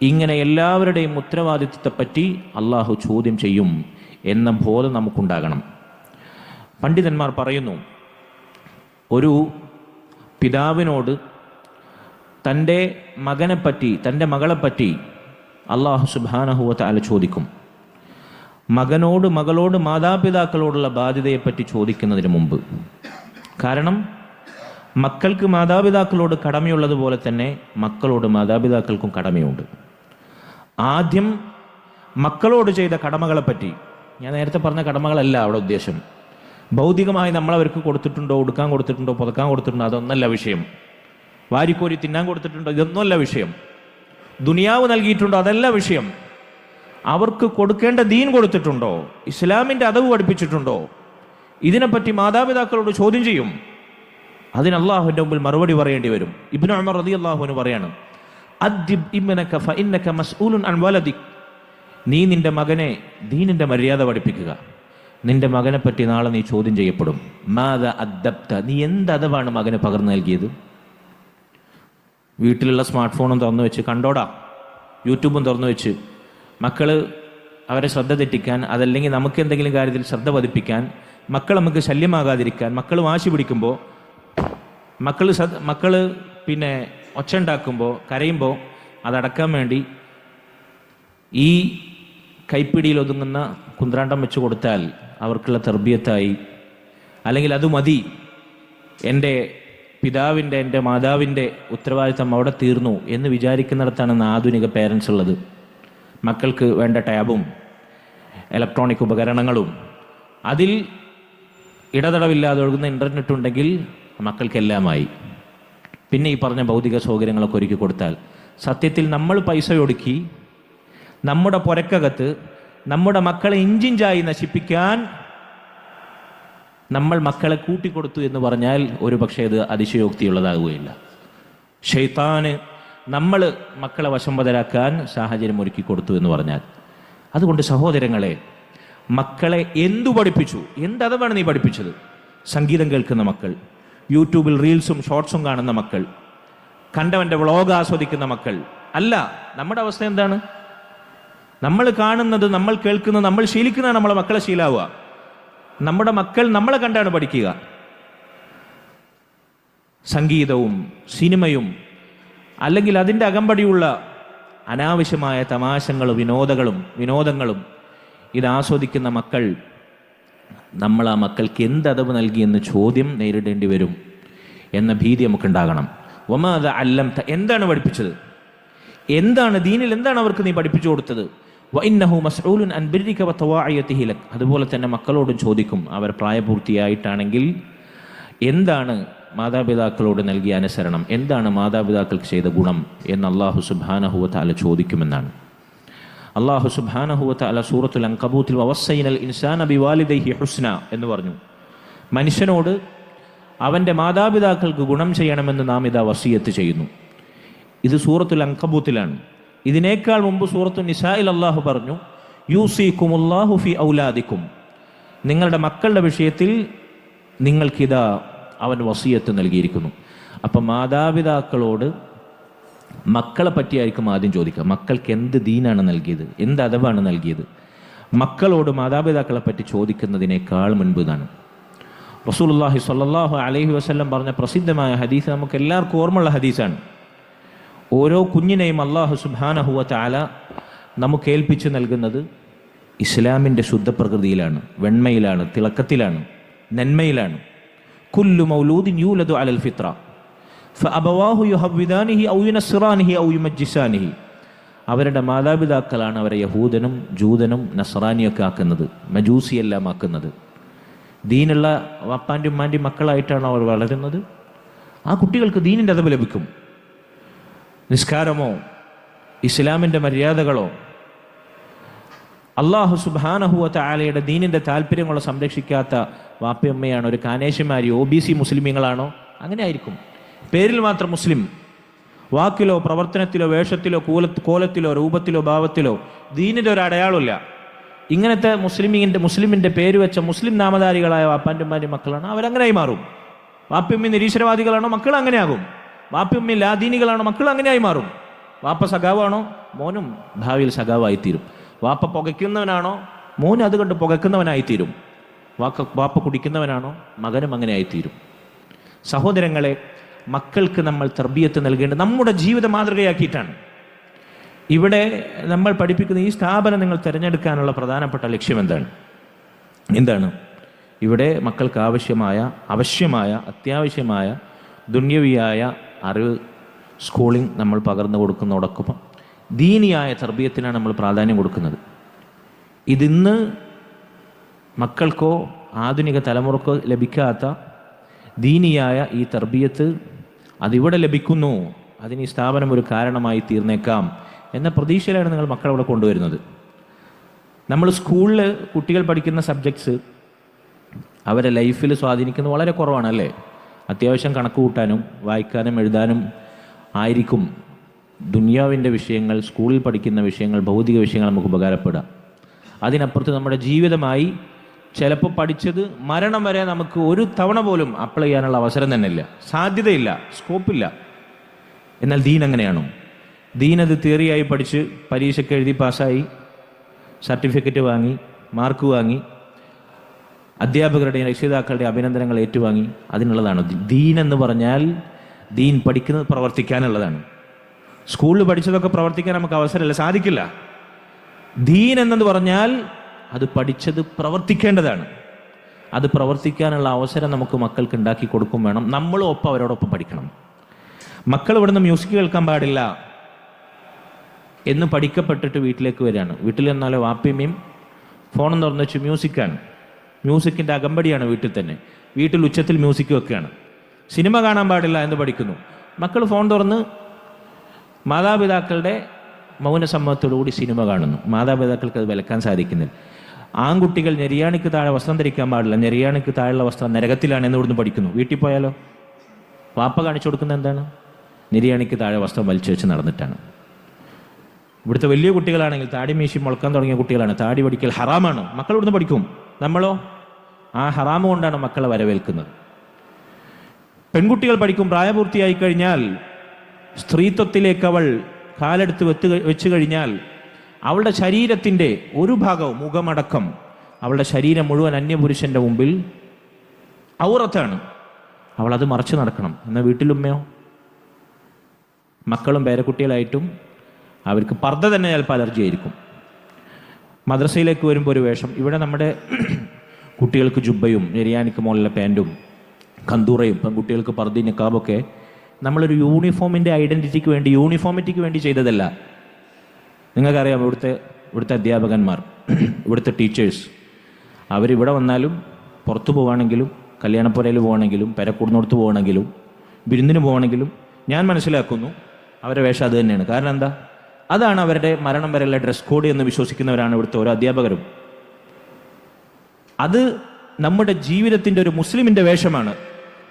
ഇങ്ങനെ എല്ലാവരുടെയും ഉത്തരവാദിത്വത്തെപ്പറ്റി അള്ളാഹു ചോദ്യം ചെയ്യും എന്ന ബോധം നമുക്കുണ്ടാകണം. പണ്ഡിതന്മാർ പറയുന്നു ഒരു പിതാവിനോട് തന്റെ മകനെപ്പറ്റി തന്റെ മകളെപ്പറ്റി അള്ളാഹു സുബാനഹുവത്ത് അല ചോദിക്കും. മകനോട് മകളോട് മാതാപിതാക്കളോടുള്ള ബാധ്യതയെപ്പറ്റി ചോദിക്കുന്നതിന് മുമ്പ്. കാരണം മക്കൾക്ക് മാതാപിതാക്കളോട് കടമയുള്ളതുപോലെ തന്നെ മക്കളോട് മാതാപിതാക്കൾക്കും കടമയുണ്ട്. ആദ്യം മക്കളോട് ചെയ്ത കടമകളെപ്പറ്റി ഞാൻ നേരത്തെ പറഞ്ഞ കടമകളല്ല അവിടെ ഉദ്ദേശം. ഭൗതികമായി നമ്മൾ അവർക്ക് കൊടുത്തിട്ടുണ്ടോ ഉടുക്കാൻ കൊടുത്തിട്ടുണ്ടോ പുതക്കാൻ കൊടുത്തിട്ടുണ്ടോ അതൊന്നല്ല വിഷയം. വാരിക്കോരി തിന്നാൻ കൊടുത്തിട്ടുണ്ടോ ഇതൊന്നുമല്ല വിഷയം. ദുനിയാവ് നൽകിയിട്ടുണ്ടോ അതല്ല വിഷയം. അവർക്ക് കൊടുക്കേണ്ട ദീൻ കൊടുത്തിട്ടുണ്ടോ ഇസ്ലാമിന്റെ അതവ് പഠിപ്പിച്ചിട്ടുണ്ടോ ഇതിനെപ്പറ്റി മാതാപിതാക്കളോട് ചോദ്യം ചെയ്യും. അതിന് അള്ളാഹുവിന്റെ മുമ്പിൽ മറുപടി പറയേണ്ടി വരും. ഇബ്നു അമർ റതി അള്ളാഹുവിന് പറയാണ് അദ്ദിബ് ഇബ്നക ഫഇന്നക മസ്ഊലുൻ അൻ വലദിക്. നീ നിന്റെ മകനെ ദീനിന്റെ മര്യാദ പഠിപ്പിക്കുക. നിന്റെ മകനെ പറ്റി നാളെ നീ ചോദ്യം ചെയ്യപ്പെടും. മാത അദ്ദബ്ത. നീ എന്ത് അതവാണ് മകന് പകർന്നു നൽകിയത്? വീട്ടിലുള്ള സ്മാർട്ട് ഫോണും തുറന്നു വെച്ച് കണ്ടോടാ. യൂട്യൂബും തുറന്നു വെച്ച്. മക്കൾ അവരെ ശ്രദ്ധ തെറ്റിക്കാൻ അതല്ലെങ്കിൽ നമുക്ക് എന്തെങ്കിലും കാര്യത്തിൽ ശ്രദ്ധ പതിപ്പിക്കാൻ മക്കൾ നമുക്ക് ശല്യമാകാതിരിക്കാൻ മക്കൾ വാശി പിടിക്കുമ്പോൾ മക്കൾ മക്കൾ പിന്നെ ഒച്ച ഉണ്ടാക്കുമ്പോൾ കരയുമ്പോൾ അതടക്കാൻ വേണ്ടി ഈ കൈപ്പിടിയിൽ ഒതുങ്ങുന്ന കുന്ത്രാണ്ടം വെച്ച് കൊടുത്താൽ അവർക്കുള്ള തെർബിയത്തായി. അല്ലെങ്കിൽ അത് മതി. എന്റെ പിതാവിന്റെ എന്റെ മാതാവിന്റെ ഉത്തരവാദിത്തം അവിടെ തീർന്നു എന്ന് വിചാരിക്കുന്നിടത്താണ് ആധുനിക പേരൻസ് ഉള്ളത്. മക്കൾക്ക് വേണ്ട ടാബും ഇലക്ട്രോണിക് ഉപകരണങ്ങളും. അതിൽ ഇടതടവില്ലാതെ ഒഴുകുന്ന ഇന്റർനെറ്റ് ഉണ്ടെങ്കിൽ മക്കൾക്കെല്ലാമായി. പിന്നെ ഈ പറഞ്ഞ ഭൗതിക സൗകര്യങ്ങളൊക്കെ ഒരുക്കി കൊടുത്താൽ സത്യത്തിൽ നമ്മൾ പൈസ ഒടുക്കി നമ്മുടെ പുരക്കകത്ത് നമ്മുടെ മക്കളെ ഇഞ്ചിഞ്ചായി നശിപ്പിക്കാൻ നമ്മൾ മക്കളെ കൂട്ടിക്കൊടുത്തു എന്ന് പറഞ്ഞാൽ ഒരു പക്ഷേ അത് അതിശയോക്തിയുള്ളതാകുകയില്ല. ഷെയ്ത്താന് നമ്മൾ മക്കളെ വശംവതരാക്കാൻ സാഹചര്യം ഒരുക്കി കൊടുത്തു എന്ന് പറഞ്ഞാൽ അതുകൊണ്ട് സഹോദരങ്ങളെ മക്കളെ എന്തു പഠിപ്പിച്ചു? എന്തതവാണ് നീ പഠിപ്പിച്ചത്? സംഗീതം കേൾക്കുന്ന മക്കൾ യൂട്യൂബിൽ റീൽസും ഷോർട്സും കാണുന്ന മക്കൾ കണ്ടവന്റെ വ്ളോഗ് ആസ്വദിക്കുന്ന മക്കൾ. അല്ല നമ്മുടെ അവസ്ഥ എന്താണ്? നമ്മൾ കാണുന്നത് നമ്മൾ കേൾക്കുന്നത് നമ്മൾ ശീലിക്കുന്നതാണ് നമ്മളെ മക്കളെ ശീലാവുക. നമ്മുടെ മക്കൾ നമ്മളെ കണ്ടാണ് പഠിക്കുക. സംഗീതവും സിനിമയും അല്ലെങ്കിൽ അതിന്റെ അകമ്പടിയുള്ള അനാവശ്യമായ തമാശങ്ങളും വിനോദങ്ങളും വിനോദങ്ങളും ഇത് ആസ്വദിക്കുന്ന മക്കൾ നമ്മൾ ആ മക്കൾക്ക് എന്ത് അതവ് നൽകിയെന്ന് ചോദ്യം നേരിടേണ്ടി വരും എന്ന ഭീതി നമുക്കുണ്ടാകണം. ഒമാത അല്ലം എന്താണ് പഠിപ്പിച്ചത്? എന്താണ് ദീനിൽ എന്താണ് അവർക്ക് നീ പഠിപ്പിച്ചു കൊടുത്തത്? അതുപോലെ തന്നെ മക്കളോടും ചോദിക്കും അവർ പ്രായപൂർത്തിയായിട്ടാണെങ്കിൽ എന്താണ് മാതാപിതാക്കളോട് നൽകിയ അനുസരണം? എന്താണ് മാതാപിതാക്കൾക്ക് ചെയ്ത ഗുണം? എന്ന് അള്ളാഹു സുബ്ഹാനഹു തആല ചോദിക്കുമെന്നാണ്. അള്ളാഹു സുബ്ഹാനഹു തആല സൂറത്തുൽ അൻകബൂത്തിൽ ഇൻസാൻ അബി വാലിദൈഹി ഹുസ്ന എന്ന് പറഞ്ഞു. മനുഷ്യനോട് അവന്റെ മാതാപിതാക്കൾക്ക് ഗുണം ചെയ്യണമെന്ന് നാം ഇതാ വസീയത്ത് ചെയ്യുന്നു. ഇത് സൂറത്തുൽ അങ്കബൂത്തിലാണ് ഇതിനേക്കാൾ മുമ്പ് സൂറത്തു നിസായിൽ അള്ളാഹു പറഞ്ഞു യൂസിക്കുമുല്ലാഹു ഫി ഔലാദിക്കും. നിങ്ങളുടെ മക്കളുടെ വിഷയത്തിൽ നിങ്ങൾക്കിതാ അവൻ വസീയത്ത് നൽകിയിരിക്കുന്നു. അപ്പം മാതാപിതാക്കളോട് മക്കളെ പറ്റിയായിരിക്കും ആദ്യം ചോദിക്കുക. മക്കൾക്ക് എന്ത് ദീനാണ് നൽകിയത്? എന്ത് അതവാണ് നൽകിയത്? മക്കളോട് മാതാപിതാക്കളെ പറ്റി ചോദിക്കുന്നതിനേക്കാൾ മുൻപ് ഇതാണ്. റസൂലുള്ളാഹി സ്വല്ലല്ലാഹു അലൈഹി വസല്ലം പറഞ്ഞ പ്രസിദ്ധമായ ഹദീസ് നമുക്ക് എല്ലാവർക്കും ഓർമ്മയുള്ള ഹദീസാണ്. ഓരോ കുഞ്ഞിനെയും അള്ളാഹു സുബ്ഹാനഹുവ തആല നമുക്ക് ഏൽപ്പിച്ചു നൽകുന്നത് ഇസ്ലാമിന്റെ ശുദ്ധപ്രകൃതിയിലാണ് വെണ്മയിലാണ് തിളക്കത്തിലാണ് നന്മയിലാണ്. കുല്ലു മൗലൂദിൻ യൂലദു അലൽ ഫിത്ര. ഫഅബവാഹു യുഹവ്വിദാനിഹി ഔ യുനസ്സിറാനിഹി ഔ യുമജ്ജിസാനിഹി. അവരുടെ മാതാപിതാക്കളാണ് അവരെ യഹൂദനും ജൂതനും നസ്രാനിയൊക്കെ ആക്കുന്നത് മജൂസിയെല്ലാം ആക്കുന്നത് ദീനുള്ള വപ്പാന്റെ ഉമ്മാന്റെ മക്കളായിട്ടാണ് അവർ വളരുന്നത്. ആ കുട്ടികൾക്ക് ദീനിന്റെ അതവ് ലഭിക്കും. നിസ്കാരമോ ഇസ്ലാമിന്റെ മര്യാദകളോ അള്ളാഹു സുബാനഹുവത്ത ആലയുടെ ദീനിന്റെ താല്പര്യങ്ങളോ സംരക്ഷിക്കാത്ത വാപ്പയമ്മയാണോ ഒരു കാനേശിമാരി ഒ ബി സി മുസ്ലിമീങ്ങളാണോ അങ്ങനെ ആയിരിക്കും. പേരിൽ മാത്രം മുസ്ലിം. വാക്കിലോ പ്രവർത്തനത്തിലോ വേഷത്തിലോ കൂല കോലത്തിലോ രൂപത്തിലോ ഭാവത്തിലോ ദീനിന്റെ ഒരു അടയാളമില്ല. ഇങ്ങനത്തെ മുസ്ലിമിന്റെ മുസ്ലിമിന്റെ പേര് വെച്ച മുസ്ലിം നാമധാരികളായ വാപ്പാന്റെമാരി മക്കളാണ് അവരങ്ങനെയായി മാറും. വാപ്പിയമ്മി നിരീശ്വരവാദികളാണോ? മക്കൾ അങ്ങനെയാകും. വാപ്പിയമ്മി ലാദീനികളാണോ? മക്കൾ അങ്ങനെയായി മാറും. വാപ്പ സഖാവാണോ? മോനും ഭാവിയിൽ സഖാവായിത്തീരും. വാപ്പ പുകയ്ക്കുന്നവനാണോ? മോനും അത് കണ്ട് പുകയ്ക്കുന്നവനായിത്തീരും. വാക്ക വാപ്പ കുടിക്കുന്നവനാണോ? മകനും അങ്ങനെയായിത്തീരും. സഹോദരങ്ങളെ മക്കൾക്ക് നമ്മൾ തർബീയത്ത് നൽകേണ്ടത് നമ്മുടെ ജീവിത മാതൃകയാക്കിയിട്ടാണ്. ഇവിടെ നമ്മൾ പഠിപ്പിക്കുന്ന ഈ സ്ഥാപനം നിങ്ങൾ തിരഞ്ഞെടുക്കാനുള്ള പ്രധാനപ്പെട്ട ലക്ഷ്യം എന്താണ്? എന്താണ്? ഇവിടെ മക്കൾക്ക് ആവശ്യമായ ആവശ്യമായ അത്യാവശ്യമായ ദുന്യവിയായ അറിവ് സ്കൂളിംഗ് നമ്മൾ പകർന്നു കൊടുക്കുന്നതോടൊപ്പം ദീനിയായ തർബീയത്തിനാണ് നമ്മൾ പ്രാധാന്യം കൊടുക്കുന്നത്. ഇതിന്ന് മക്കൾക്കോ ആധുനിക തലമുറക്കോ ലഭിക്കാത്ത ദീനിയായ ഈ തർബീയത്ത് അതിവിടെ ലഭിക്കുന്നു. അതിന് ഈ സ്ഥാപനം ഒരു കാരണമായി തീർന്നേക്കാം എന്ന പ്രതീക്ഷയിലാണ് നിങ്ങൾ മക്കളെ ഇവിടെ കൊണ്ടുവരുന്നത്. നമ്മൾ സ്കൂളിൽ കുട്ടികൾ പഠിക്കുന്ന സബ്ജക്ട്സ് അവരെ ലൈഫിൽ സ്വാധീനിക്കുന്നത് വളരെ കുറവാണ് അല്ലേ? അത്യാവശ്യം കണക്ക് കൂട്ടാനും വായിക്കാനും എഴുതാനും ആയിരിക്കും. ദുനിയാവിന്റെ വിഷയങ്ങൾ സ്കൂളിൽ പഠിക്കുന്ന വിഷയങ്ങൾ ഭൗതിക വിഷയങ്ങൾ നമുക്ക് ഉപകാരപ്പെടുക. അതിനപ്പുറത്ത് നമ്മുടെ ജീവിതമായി ചിലപ്പോൾ പഠിച്ചത് മരണം വരെ നമുക്ക് ഒരു തവണ പോലും അപ്ലൈ ചെയ്യാനുള്ള അവസരം തന്നെ ഇല്ല സാധ്യതയില്ല സ്കോപ്പില്ല എന്നാൽ ദീൻ അങ്ങനെയാണോ? ദീൻ അത് തിയറിയായി പഠിച്ച് പരീക്ഷയ്ക്ക് എഴുതി പാസ്സായി സർട്ടിഫിക്കറ്റ് വാങ്ങി മാർക്ക് വാങ്ങി അധ്യാപകരുടെയും രക്ഷിതാക്കളുടെയും അഭിനന്ദനങ്ങൾ ഏറ്റുവാങ്ങി അതിനുള്ളതാണ്. ദീൻ എന്ന് പറഞ്ഞാൽ ദീൻ പഠിക്കുന്നത് പ്രവർത്തിക്കാനുള്ളതാണ്. സ്കൂളിൽ പഠിച്ചതൊക്കെ പ്രവർത്തിക്കാൻ നമുക്ക് അവസരമില്ല സാധിക്കില്ല. ദീൻ എന്നത് പറഞ്ഞാൽ അത് പഠിച്ചത് പ്രവർത്തിക്കേണ്ടതാണ്. അത് പ്രവർത്തിക്കാനുള്ള അവസരം നമുക്ക് മക്കൾക്ക് ഉണ്ടാക്കി കൊടുക്കും വേണം. നമ്മളും ഒപ്പം അവരോടൊപ്പം പഠിക്കണം. മക്കൾ ഇവിടുന്ന് മ്യൂസിക് കേൾക്കാൻ പാടില്ല എന്ന് പഠിക്കപ്പെട്ടിട്ട് വീട്ടിലേക്ക് വരികയാണ്. വീട്ടിൽ എന്നാലോ വാപ്പിയമ്മയും ഫോണും തുറന്നു വെച്ച് മ്യൂസിക്കാണ് മ്യൂസിക്കിന്റെ അകമ്പടിയാണ് വീട്ടിൽ തന്നെ. വീട്ടിൽ ഉച്ചത്തിൽ മ്യൂസിക് വെക്കുകയാണ്. സിനിമ കാണാൻ പാടില്ല എന്ന് പഠിക്കുന്നു. മക്കൾ ഫോൺ തുറന്ന് മാതാപിതാക്കളുടെ മൗനസമ്മതത്തോടുകൂടി സിനിമ കാണുന്നു. മാതാപിതാക്കൾക്ക് അത് വിലക്കാൻ സാധിക്കുന്നില്ല. ആൺകുട്ടികൾ നെരിയാണിക്ക് താഴെ വസ്ത്രം ധരിക്കാൻ പാടില്ല. നെരിയാണിക്ക് താഴെയുള്ള വസ്ത്രം നരകത്തിലാണ് എന്ന് ഇവിടുന്ന് പഠിക്കുന്നു. വീട്ടിൽ പോയാലോ? വാപ്പ കാണിച്ചു കൊടുക്കുന്നത് എന്താണ്? നെരിയാണിക്ക് താഴെ വസ്ത്രം വലിച്ചു വെച്ച് നടന്നിട്ടാണ്. ഇവിടുത്തെ വലിയ കുട്ടികളാണെങ്കിൽ താടി മീശി മുളക്കാൻ തുടങ്ങിയ കുട്ടികളാണ്. താടി പഠിക്കൽ ഹറാമാണ്? മക്കൾ ഇവിടുന്ന് പഠിക്കും. നമ്മളോ? ആ ഹറാമ് കൊണ്ടാണ് മക്കളെ വരവേൽക്കുന്നത്. പെൺകുട്ടികൾ പഠിക്കും പ്രായപൂർത്തിയായി കഴിഞ്ഞാൽ സ്ത്രീത്വത്തിലേക്ക് അവൾ കാലെടുത്ത് വെത്ത് വെച്ച് കഴിഞ്ഞാൽ അവളുടെ ശരീരത്തിന്റെ ഒരു ഭാഗവും മുഖമടക്കം അവളുടെ ശരീരം മുഴുവൻ അന്യപുരുഷന്റെ മുമ്പിൽ ഔറത്താണ്. അവൾ അത് മറച്ചു നടക്കണം. എന്നാൽ വീട്ടിലുമ്മയോ മക്കളും പേരക്കുട്ടികളായിട്ടും അവർക്ക് പർദ്ദ തന്നെ ചിലപ്പോൾ അലർജി ആയിരിക്കും. മദ്രസയിലേക്ക് വരുമ്പോൾ ഒരു വേഷം. ഇവിടെ നമ്മുടെ കുട്ടികൾക്ക് ജുബയും നെരിയാനിക്ക് മുകളിലെ പാന്റും കന്തൂറയും പെൺകുട്ടികൾക്ക് പർദ്ദി നിക്കാബൊക്കെ നമ്മളൊരു യൂണിഫോമിന്റെ ഐഡന്റിറ്റിക്ക് വേണ്ടി യൂണിഫോമിറ്റിക്ക് വേണ്ടി ചെയ്തതല്ല. നിങ്ങൾക്കറിയാം ഇവിടുത്തെ ഇവിടുത്തെ അധ്യാപകന്മാർ ഇവിടുത്തെ ടീച്ചേഴ്സ് അവരിവിടെ വന്നാലും പുറത്തു പോവുകയാണെങ്കിലും കല്യാണപ്പുരയിൽ പോകണമെങ്കിലും പെരക്കൂടുന്നോടത്ത് പോകണമെങ്കിലും വിരുന്നിന് പോകണമെങ്കിലും ഞാൻ മനസ്സിലാക്കുന്നു അവരുടെ വേഷം അത് തന്നെയാണ്. കാരണം എന്താ? അതാണ് അവരുടെ മരണം വരെയുള്ള ഡ്രസ് കോഡ് എന്ന് വിശ്വസിക്കുന്നവരാണ് ഇവിടുത്തെ ഓരോ അധ്യാപകരും. അത് നമ്മുടെ ജീവിതത്തിന്റെ ഒരു മുസ്ലിമിന്റെ വേഷമാണ്.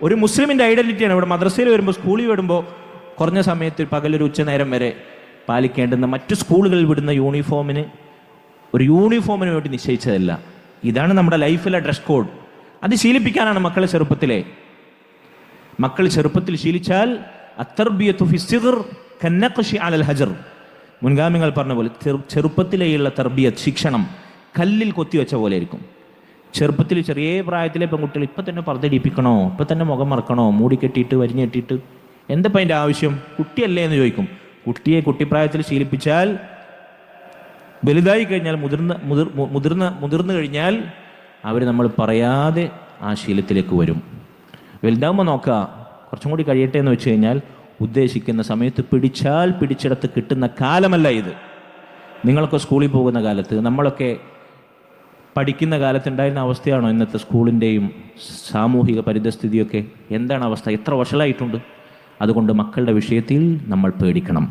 ഒരു മുസ്ലിമിന്റെ ഐഡന്റിറ്റിയാണ് ഇവിടെ മദ്രസയിൽ വരുമ്പോൾ സ്കൂളിൽ വരുമ്പോൾ കുറഞ്ഞ സമയത്ത് പകലൊരു ഉച്ചനേരം വരെ പാലിക്കേണ്ടുന്ന മറ്റു സ്കൂളുകളിൽ വിടുന്ന യൂണിഫോമിന് ഒരു യൂണിഫോമിന് വേണ്ടി നിശ്ചയിച്ചതല്ല. ഇതാണ് നമ്മുടെ ലൈഫിലെ ഡ്രസ് കോഡ് അത് ശീലിപ്പിക്കാനാണ് മക്കളെ ചെറുപ്പത്തിലെ. മക്കൾ ചെറുപ്പത്തിൽ ശീലിച്ചാൽ അലൽ ഹജർ. മുൻഗാമികൾ പറഞ്ഞ പോലെ ചെറുപ്പത്തിലേയുള്ള തർബിയത്ത് ശിക്ഷണം കല്ലിൽ കൊത്തിവെച്ച പോലെ ആയിരിക്കും. ചെറുപ്പത്തിൽ ചെറിയ പ്രായത്തിലെ പെൺകുട്ടികൾ ഇപ്പം തന്നെ പറഞ്ഞടിപ്പിക്കണോ ഇപ്പം തന്നെ മുഖം മറക്കണോ? മൂടി കെട്ടിയിട്ട് വരിഞ്ഞ് കെട്ടിയിട്ട്? എന്തപ്പം അതിന്റെ ആവശ്യം? കുട്ടിയല്ലേ എന്ന് ചോദിക്കും. കുട്ടിയെ കുട്ടിപ്രായത്തിൽ ശീലിപ്പിച്ചാൽ വലുതായി കഴിഞ്ഞാൽ മുതിർന്ന മുതിർ മുതിർന്ന മുതിർന്നു കഴിഞ്ഞാൽ അവർ നമ്മൾ പറയാതെ ആ ശീലത്തിലേക്ക് വരും. വലുതാകുമ്പോൾ നോക്കുക കുറച്ചും കൂടി കഴിയട്ടെ എന്ന് വെച്ച് കഴിഞ്ഞാൽ ഉദ്ദേശിക്കുന്ന സമയത്ത് പിടിച്ചാൽ പിടിച്ചെടുത്ത് കിട്ടുന്ന കാലമല്ല ഇത്. നിങ്ങളൊക്കെ സ്കൂളിൽ പോകുന്ന കാലത്ത് നമ്മളൊക്കെ പഠിക്കുന്ന കാലത്തുണ്ടായിരുന്ന അവസ്ഥയാണോ ഇന്നത്തെ സ്കൂളിന്റെയും സാമൂഹിക പരിതസ്ഥിതിയൊക്കെ? എന്താണ് അവസ്ഥ? എത്ര വഷളായിട്ടുണ്ട്? അതുകൊണ്ട് മക്കളുടെ വിഷയത്തിൽ നമ്മൾ പേടിക്കണം.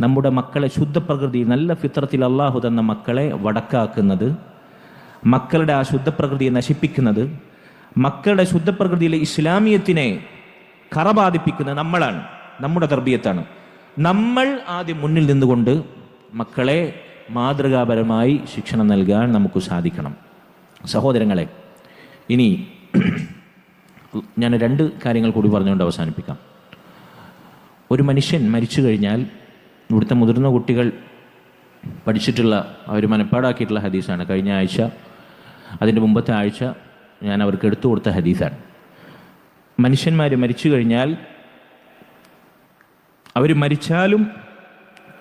നമ്മുടെ മക്കളെ ശുദ്ധപ്രകൃതി നല്ല ഫിത്രത്തിൽ അള്ളാഹു തന്ന മക്കളെ വടക്കാക്കുന്നത് മക്കളുടെ ആ ശുദ്ധപ്രകൃതിയെ നശിപ്പിക്കുന്നത് മക്കളുടെ ശുദ്ധപ്രകൃതിയിലെ ഇസ്ലാമിയത്തിനെ കറബാധിപ്പിക്കുന്നത് നമ്മളാണ് നമ്മുടെ തർബീയത്താണ്. നമ്മൾ ആദ്യം മുന്നിൽ നിന്നുകൊണ്ട് മക്കളെ മാതൃകാപരമായി ശിക്ഷണം നൽകാൻ നമുക്ക് സാധിക്കണം. സഹോദരങ്ങളെ ഇനി ഞാൻ രണ്ട് കാര്യങ്ങൾ കൂടി പറഞ്ഞുകൊണ്ട് അവസാനിപ്പിക്കാം. ഒരു മനുഷ്യൻ മരിച്ചു കഴിഞ്ഞാൽ ഇവിടുത്തെ മുതിർന്ന കുട്ടികൾ പഠിച്ചിട്ടുള്ള അവർ മനപ്പാടാക്കിയിട്ടുള്ള ഹദീസാണ്. കഴിഞ്ഞ ആഴ്ച അതിന്റെ മുമ്പത്തെ ആഴ്ച ഞാൻ അവർക്ക് എടുത്തു കൊടുത്ത ഹദീസാണ്. മനുഷ്യന്മാർ മരിച്ചു കഴിഞ്ഞാൽ അവർ മരിച്ചാലും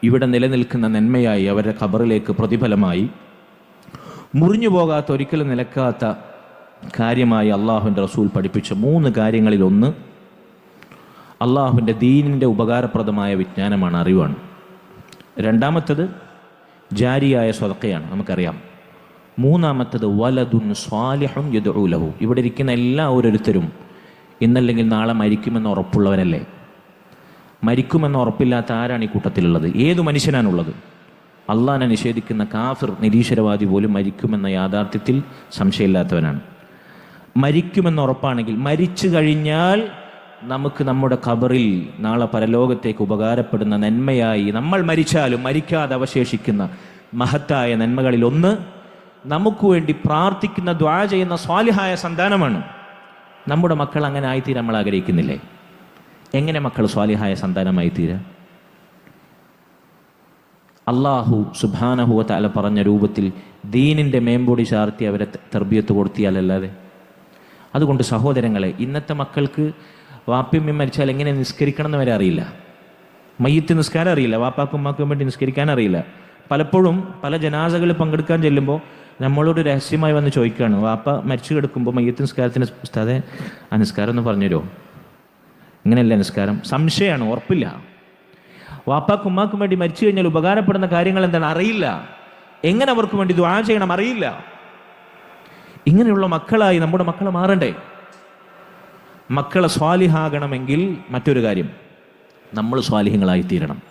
ഇവിടെ നിലനിൽക്കുന്ന നന്മയായി അവരുടെ ഖബറിലേക്ക് പ്രതിഫലമായി മുറിഞ്ഞു പോകാത്ത ഒരിക്കലും നിലക്കാത്ത കാര്യമായി അള്ളാഹുവിന്റെ റസൂൽ പഠിപ്പിച്ച മൂന്ന് കാര്യങ്ങളിൽ ഒന്ന് അള്ളാഹുവിന്റെ ദീനിന്റെ ഉപകാരപ്രദമായ വിജ്ഞാനമാണ് അറിവാണ്. രണ്ടാമത്തത് ജാരിയായ സ്വതക്കയാണ് നമുക്കറിയാം. മൂന്നാമത്തത് വലതുൻ സ്വാലിഹും യദുലഹു ഇവിടെ ഇരിക്കുന്ന എല്ലാ ഓരോരുത്തരും ഇന്നല്ലെങ്കിൽ നാളെ മരിക്കുമെന്ന് ഉറപ്പുള്ളവനല്ലേ മരിക്കുമെന്ന് ഉറപ്പില്ലാത്ത ആരാണ് ഈ കൂട്ടത്തിലുള്ളത്? ഏതു മനുഷ്യനാണുള്ളത്? അള്ളാഹിനെ നിഷേധിക്കുന്ന കാഫിർ നിരീശ്വരവാദി പോലും മരിക്കുമെന്ന യാഥാർത്ഥ്യത്തിൽ സംശയമില്ലാത്തവനാണ്. മരിക്കുമെന്ന് ഉറപ്പാണെങ്കിൽ മരിച്ചു കഴിഞ്ഞാൽ നമുക്ക് നമ്മുടെ ഖബറിൽ നാളെ പരലോകത്തേക്ക് ഉപകാരപ്പെടുന്ന നന്മയായി നമ്മൾ മരിച്ചാലും മരിക്കാതെ അവശേഷിക്കുന്ന മഹത്തായ നന്മകളിൽ ഒന്ന് നമുക്ക് വേണ്ടി പ്രാർത്ഥിക്കുന്ന ദ്വാ ചെയ്യുന്ന സ്വാലിഹായ സന്താനമാണ്. നമ്മുടെ മക്കൾ അങ്ങനെ ആയിത്തീരാൻ നമ്മൾ ആഗ്രഹിക്കുന്നില്ലേ? എങ്ങനെ മക്കൾ സ്വാലിഹായ സന്താനമായി തീരാ അള്ളാഹു സുബാനഹുവ തല പറഞ്ഞ രൂപത്തിൽ ദീനിന്റെ മേമ്പൊടി ചാർത്തി അവരെ തെർബിയത്ത് കൊടുത്തിയാലല്ലാതെ? അതുകൊണ്ട് സഹോദരങ്ങളെ ഇന്നത്തെ മക്കൾക്ക് വാപ്യമ്മ മരിച്ചാൽ എങ്ങനെ നിസ്കരിക്കണം എന്ന് വരെ അറിയില്ല. മയ്യത്ത് നിസ്കാരം അറിയില്ല. വാപ്പാക്കും ഉമ്മാക്കും വേണ്ടി നിസ്കരിക്കാൻ അറിയില്ല. പലപ്പോഴും പല ജനാസകളിൽ പങ്കെടുക്കാൻ ചെല്ലുമ്പോൾ നമ്മളോട് രഹസ്യമായി വന്ന് ചോദിക്കുകയാണ് വാപ്പ മരിച്ചു കിടക്കുമ്പോൾ മയ്യത്ത് നിസ്കാരത്തിന് ഉസ്താദെ ആ നിസ്കാരം ഒന്ന് പറഞ്ഞുതരുമോ? ഇങ്ങനെയല്ല നിസ്കാരം? സംശയമാണ് ഉറപ്പില്ല. വാപ്പാക്കും ഉമ്മാക്കും വേണ്ടി മരിച്ചു കഴിഞ്ഞാൽ ഉപകാരപ്പെടുന്ന കാര്യങ്ങൾ എന്താണ്? അറിയില്ല. എങ്ങനെ അവർക്ക് വേണ്ടി ദ്വാ ചെയ്യണം? അറിയില്ല. ഇങ്ങനെയുള്ള മക്കളായി നമ്മുടെ മക്കളെ മാറണ്ടേ? മക്കളെ സ്വാലിഹാകണമെങ്കിൽ മറ്റൊരു കാര്യം. നമ്മൾ സ്വാലിഹ്യങ്ങളായി തീരണം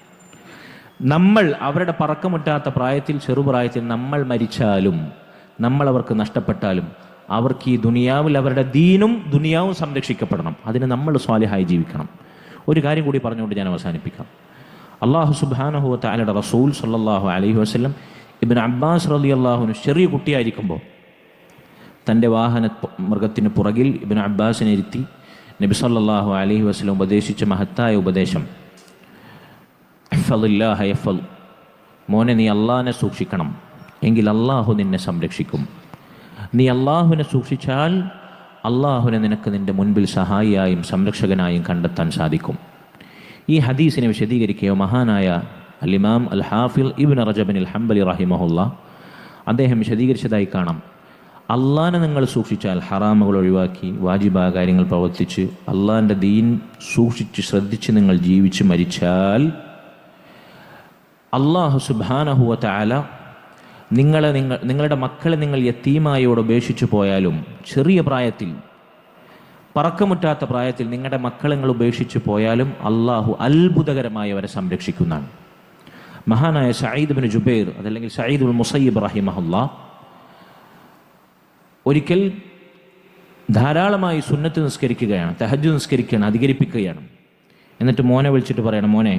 നമ്മൾ അവരുടെ പറക്കമുറ്റാത്ത പ്രായത്തിൽ ചെറുപ്രായത്തിൽ നമ്മൾ മരിച്ചാലും നമ്മൾ അവർക്ക് നഷ്ടപ്പെട്ടാലും അവർക്ക് ഈ ദുനിയാവിൽ അവരുടെ ദീനും ദുനിയാവും സംരക്ഷിക്കപ്പെടണം. അതിന് നമ്മൾ സ്വാലിഹായി ജീവിക്കണം. ഒരു കാര്യം കൂടി പറഞ്ഞുകൊണ്ട് ഞാൻ അവസാനിപ്പിക്കാം. അള്ളാഹു സുബാനഹു താലയുടെ റസൂൽ സല്ലാഹു അലഹി വസ്ലം ഇബിൻ അബ്ബാസ് റലി അള്ളാഹുവിന് ചെറിയ കുട്ടിയായിരിക്കുമ്പോൾ തന്റെ വാഹന മൃഗത്തിന് പുറകിൽ ഇബിൻ അബ്ബാസിനെ ഇരുത്തി നബി അലഹി വസ്ലം ഉപദേശിച്ച മഹത്തായ ഉപദേശം. മോനെ നീ അള്ളാഹിനെ സൂക്ഷിക്കണം. എങ്കിൽ അള്ളാഹു നിന്നെ സംരക്ഷിക്കും. നീ അള്ളാഹുവിനെ സൂക്ഷിച്ചാൽ അള്ളാഹുവിനെ നിനക്ക് നിന്റെ മുൻപിൽ സഹായിയായും സംരക്ഷകനായും കണ്ടെത്താൻ സാധിക്കും. ഈ ഹദീസിനെ വിശദീകരിക്കുകയോ മഹാനായ അലിമാം അൽ ഹാഫിൽ ഇബിൻ റജബിൻ അൽ ഹംബലി റഹിമഹുല്ല അദ്ദേഹം വിശദീകരിച്ചതായി കാണാം. അള്ളാഹിനെ നിങ്ങൾ സൂക്ഷിച്ചാൽ ഹറാമുകൾ ഒഴിവാക്കി വാജിബാ കാര്യങ്ങൾ പ്രവർത്തിച്ച് അള്ളാഹിന്റെ ദീൻ സൂക്ഷിച്ച് ശ്രദ്ധിച്ച് നിങ്ങൾ ജീവിച്ച് മരിച്ചാൽ അള്ളാഹു സുബാനഹുവ താല നിങ്ങളെ നിങ്ങൾ നിങ്ങളുടെ മക്കളെ നിങ്ങൾ യത്തീമായോട് ഉപേക്ഷിച്ചു പോയാലും ചെറിയ പ്രായത്തിൽ പറക്കമുറ്റാത്ത പ്രായത്തിൽ നിങ്ങളുടെ മക്കളെ നിങ്ങൾ ഉപേക്ഷിച്ചു പോയാലും അള്ളാഹു അത്ഭുതകരമായി അവരെ സംരക്ഷിക്കുന്നതാണ്. മഹാനായ സയ്യിദ് ബിൻ ജുബൈർ അതല്ലെങ്കിൽ സയ്യിദ് ഉൽ മുസയ്യിബ് റഹിമഹുല്ല ഒരിക്കൽ ധാരാളമായി സുന്നത്ത് നിസ്കരിക്കുകയാണ് തഹജ് നിസ്കരിക്കുകയാണ് അധികരിപ്പിക്കുകയാണ്. എന്നിട്ട് മോനെ വിളിച്ചിട്ട് പറയണം മോനെ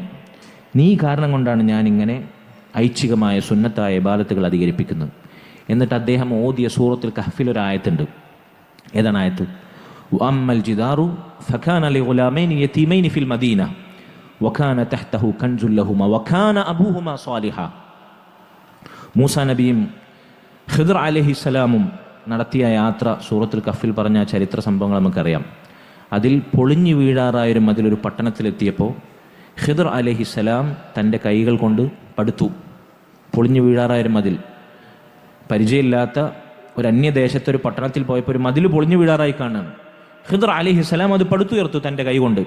നീ കാരണം കൊണ്ടാണ് ഞാനിങ്ങനെ ഐച്ഛികമായ സുന്നത്തായ ഇബാദത്തുകൾ അധികരിപ്പിക്കുന്നത്. എന്നിട്ട് അദ്ദേഹം ഓതിയ സൂറത്തിൽ കഹഫിൽ ഒരു ആയത്തുണ്ട്. ഏതാണ് ആയത്ത്? അമ്മൽ ജിദാറു ഫഖാൻ അലി ഗുലാമൈൻ യതീമൈൻ ഫിൽ മദീന വഖാന തഹ്തഹു കൻസുല്ലഹുമ ലഹുമ വഖാന അബൂഹുമ സ്വാലിഹ മൂസ നബിയും ഖിദർ അലഹിസ്സലാമും നടത്തിയ യാത്ര സൂറത്തുൽ കഫിൽ പറഞ്ഞ ചരിത്ര സംഭവങ്ങൾ നമുക്കറിയാം. അതിൽ പൊളിഞ്ഞു വീഴാറായൊരു മതിലൊരു പട്ടണത്തിലെത്തിയപ്പോൾ ഖിദർ സലാം തന്റെ കൈകൾ കൊണ്ട് പടുത്തു. പൊളിഞ്ഞു വീഴാറായൊരു മതിൽ. പരിചയമില്ലാത്ത ഒരു അന്യദേശത്തെ ഒരു പട്ടണത്തിൽ പോയപ്പോൾ ഒരു മതിൽ പൊളിഞ്ഞു വീഴാറായി കാണുകയാണ്. ഖിദർ അലഹിസ്സലാം അത് പടുത്തുയർത്തു തന്റെ കൈകൊണ്ട്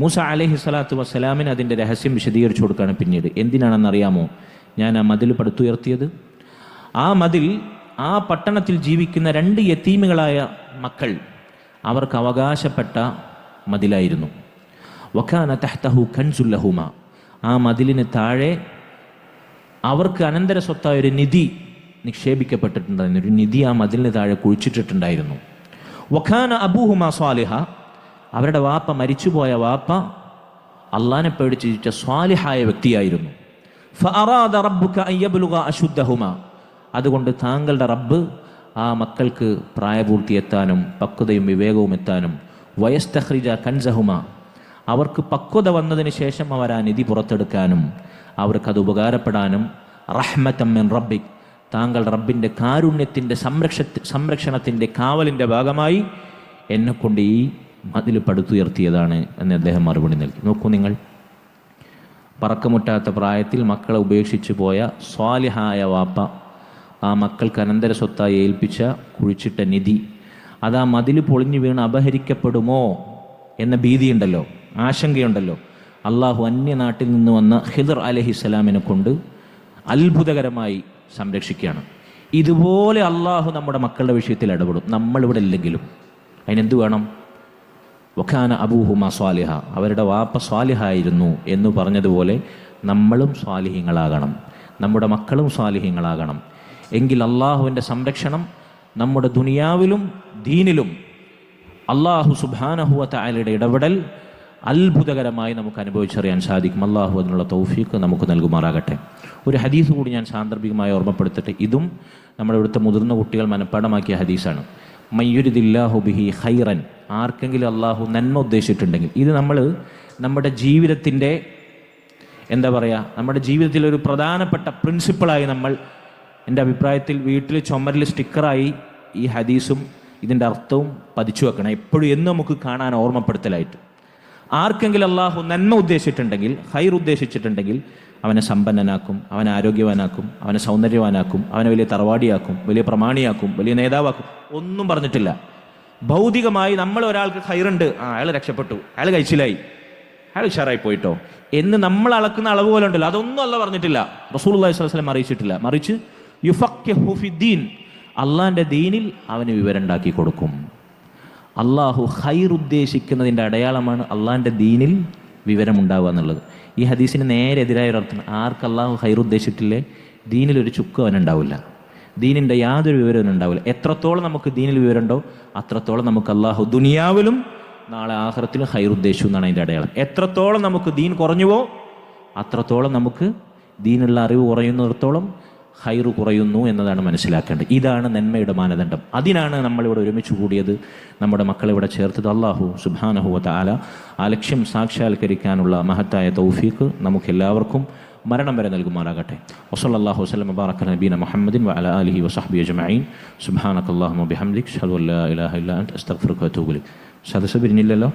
മൂസ അലഹി സ്വലാത്തു വസ്സലാമിന് അതിന്റെ രഹസ്യം വിശദീകരിച്ചു കൊടുക്കുകയാണ് പിന്നീട്. എന്തിനാണെന്നറിയാമോ? ഞാൻ ആ മതിൽ പടുത്തുയർത്തിയത്. ആ മതിൽ ആ പട്ടണത്തിൽ ജീവിക്കുന്ന രണ്ട് യത്തീമുകളായ മക്കൾ അവർക്ക് അവകാശപ്പെട്ട മതിലായിരുന്നു. വഖാന തഹ്തഹു കൻസുല്ലഹുമ ആ മതിലിന് താഴെ അവർക്ക് അനന്തര സ്വത്തായ ഒരു നിധി നിക്ഷേപിക്കപ്പെട്ടിട്ടുണ്ടായിരുന്നു. ഒരു നിധി ആ മതിലിന് താഴെ കുഴിച്ചിട്ടിട്ടുണ്ടായിരുന്നു. വഖാന അബൂഹുമ സ്വാലിഹ അവരുടെ വാപ്പ മരിച്ചുപോയ വാപ്പ അള്ളാനെ പേടിച്ച് ജീവിച്ച സ്വാലിഹായ വ്യക്തിയായിരുന്നു. റബ്ബുക അതുകൊണ്ട് താങ്കളുടെ റബ്ബ് ആ മക്കൾക്ക് പ്രായപൂർത്തിയെത്താനും പക്വതയും വിവേകവും എത്താനും വയസ്തഹ്രിജ കൻസഹുമ. അവർക്ക് പക്വത വന്നതിന് ശേഷം അവർ ആ നിധി പുറത്തെടുക്കാനും അവർക്കത് ഉപകാരപ്പെടാനും റഹ്മത്തമ്മൻ റബ്ബി താങ്കൾ റബ്ബിന്റെ കാരുണ്യത്തിന്റെ സംരക്ഷ സംരക്ഷണത്തിന്റെ കാവലിന്റെ ഭാഗമായി എന്നെക്കൊണ്ട് ഈ മതിൽ പടുത്തുയർത്തിയതാണ് എന്ന് അദ്ദേഹം മറുപടി നൽകി. നോക്കൂ നിങ്ങൾ. പറക്കമുട്ടാത്ത പ്രായത്തിൽ മക്കളെ ഉപേക്ഷിച്ചു പോയ സ്വാലിഹായ വാപ്പ ആ മക്കൾക്ക് അനന്തര സ്വത്തായി ഏൽപ്പിച്ച കുഴിച്ചിട്ട നിധി. അത് ആ മതിൽ പൊളിഞ്ഞു വീണ് അപഹരിക്കപ്പെടുമോ എന്ന ഭീതിയുണ്ടല്ലോ ആശങ്കയുണ്ടല്ലോ. അള്ളാഹു അന്യനാട്ടിൽ നിന്ന് വന്ന ഹിദർ അലഹിസ്സലാമിനെ കൊണ്ട് അത്ഭുതകരമായി സംരക്ഷിക്കുകയാണ്. ഇതുപോലെ അള്ളാഹു നമ്മുടെ മക്കളുടെ വിഷയത്തിൽ ഇടപെടും. നമ്മളിവിടെ ഇല്ലെങ്കിലും. അതിനെന്ത് വേണം? വഖാന അബൂഹുമ സ്വാലിഹ. അവരുടെ വാപ്പ സ്വാലിഹ ആയിരുന്നു എന്ന് പറഞ്ഞതുപോലെ നമ്മളും സ്വാലിഹ്യങ്ങളാകണം. നമ്മുടെ മക്കളും സ്വാലിഹ്യങ്ങളാകണം. എങ്കിൽ അള്ളാഹുവിന്റെ സംരക്ഷണം നമ്മുടെ ദുനിയാവിലും ദീനിലും അള്ളാഹു സുബാനഹുവ താലയുടെ ഇടപെടൽ അത്ഭുതകരമായി നമുക്ക് അനുഭവിച്ചറിയാൻ സാധിക്കും. അള്ളാഹു അതിനുള്ള തൗഫീക്ക് നമുക്ക് നൽകുമാറാകട്ടെ. ഒരു ഹദീസ് കൂടി ഞാൻ സാന്ദർഭികമായി ഓർമ്മപ്പെടുത്തിട്ട് ഇതും നമ്മുടെ ഇവിടുത്തെ മുതിർന്ന കുട്ടികൾ മനഃപ്പാടമാക്കിയ ഹദീസാണ്. മയ്യുരിദില്ലാഹു ബിഹി ഹൈറൻ ആർക്കെങ്കിലും അള്ളാഹു നന്മ ഉദ്ദേശിച്ചിട്ടുണ്ടെങ്കിൽ ഇത് നമ്മൾ നമ്മുടെ ജീവിതത്തിന്റെ എന്താ പറയുക നമ്മുടെ ജീവിതത്തിലൊരു പ്രധാനപ്പെട്ട പ്രിൻസിപ്പിളായി നമ്മൾ എന്റെ അഭിപ്രായത്തിൽ വീട്ടിൽ ചുമരിൽ സ്റ്റിക്കറായി ഈ ഹദീസും ഇതിന്റെ അർത്ഥവും പതിച്ചു വെക്കണം. എപ്പോഴും എന്ന് നമുക്ക് കാണാൻ ഓർമ്മപ്പെടുത്തലായിട്ട്. ആർക്കെങ്കിലും അള്ളാഹു നന്മ ഉദ്ദേശിച്ചിട്ടുണ്ടെങ്കിൽ ഹൈർ ഉദ്ദേശിച്ചിട്ടുണ്ടെങ്കിൽ അവനെ സമ്പന്നനാക്കും അവനെ ആരോഗ്യവാനാക്കും അവനെ സൗന്ദര്യവാനാക്കും അവനെ വലിയ തറവാടിയാക്കും വലിയ പ്രമാണിയാക്കും വലിയ നേതാവാക്കും. ഒന്നും പറഞ്ഞിട്ടില്ല. ഭൗതികമായി നമ്മൾ ഒരാൾക്ക് ഹൈറുണ്ട് ആ അയാൾ രക്ഷപ്പെട്ടു. അയാൾ കഴിച്ചിലായി. അയാൾ ഉഷാറായി പോയിട്ടോ? എന്ന് നമ്മൾ അളക്കുന്ന അളവ് പോലെ ഉണ്ടല്ലോ അതൊന്നും അല്ല പറഞ്ഞിട്ടില്ല. റസൂൽ അള്ളഹി സ്വലം അറിയിച്ചിട്ടില്ല. മറിച്ച് യുഫീൻ അള്ളാഹിന്റെ ദീനിൽ അവന് വിവരം ഉണ്ടാക്കി കൊടുക്കും. അള്ളാഹു ഹൈർ ഉദ്ദേശിക്കുന്നതിന്റെ അടയാളമാണ് അള്ളാഹിന്റെ ദീനിൽ വിവരമുണ്ടാവുക എന്നുള്ളത്. ഈ ഹദീസിന് നേരെ എതിരായ ഒരു അർത്ഥം. ആർക്ക് അള്ളാഹു ഹൈർ ഉദ്ദേശിച്ചിട്ടില്ലേ ദീനിൽ ഒരു ചുക്ക് അവനുണ്ടാവില്ല ദീനിന്റെ യാതൊരു വിവരവും ഉണ്ടാവില്ല. എത്രത്തോളം നമുക്ക് ദീനിൽ വിവരമുണ്ടോ അത്രത്തോളം നമുക്ക് അള്ളാഹു ദുനിയാവിലും നാളെ ആഹ്റത്തിലും ഹൈർ ഉദ്ദേശിച്ചു എന്നാണ് അതിന്റെ അടയാളം. എത്രത്തോളം നമുക്ക് ദീൻ കുറഞ്ഞുവോ അത്രത്തോളം നമുക്ക് ദീനുള്ള അറിവ് കുറയുന്നിടത്തോളം ഹൈറ് കുറയുന്നു എന്നതാണ് മനസ്സിലാക്കേണ്ടത്. ഇതാണ് നന്മയുടെ മാനദണ്ഡം. അതിനാണ് നമ്മളിവിടെ ഒരുമിച്ച് കൂടിയത്. നമ്മുടെ മക്കളെ ഇവിടെ ചേർത്തത് അള്ളാഹു സുബാനഹുവ താല ആ ലക്ഷ്യം സാക്ഷാത്കരിക്കാനുള്ള മഹത്തായ തൗഫീഖ് നമുക്കെല്ലാവർക്കും മരണം വരെ നൽകുമാറാകട്ടെ. വസല്ലാഹു വസ്ലം മുബാറക് നബീന മുഹമ്മദിൻ വഅല അലിഹി വസഹബി അജ്മഈൻ. സുബ്ഹാനക അല്ലാഹുമ്മ ബിഹംദിക് അഷ്ഹദു അല്ലാ ഇലാഹ ഇല്ലാ അൻത അസ്തഗ്ഫിറുക വഅതൂബു സദസ്സ് പിരിഞ്ഞില്ലല്ലോ?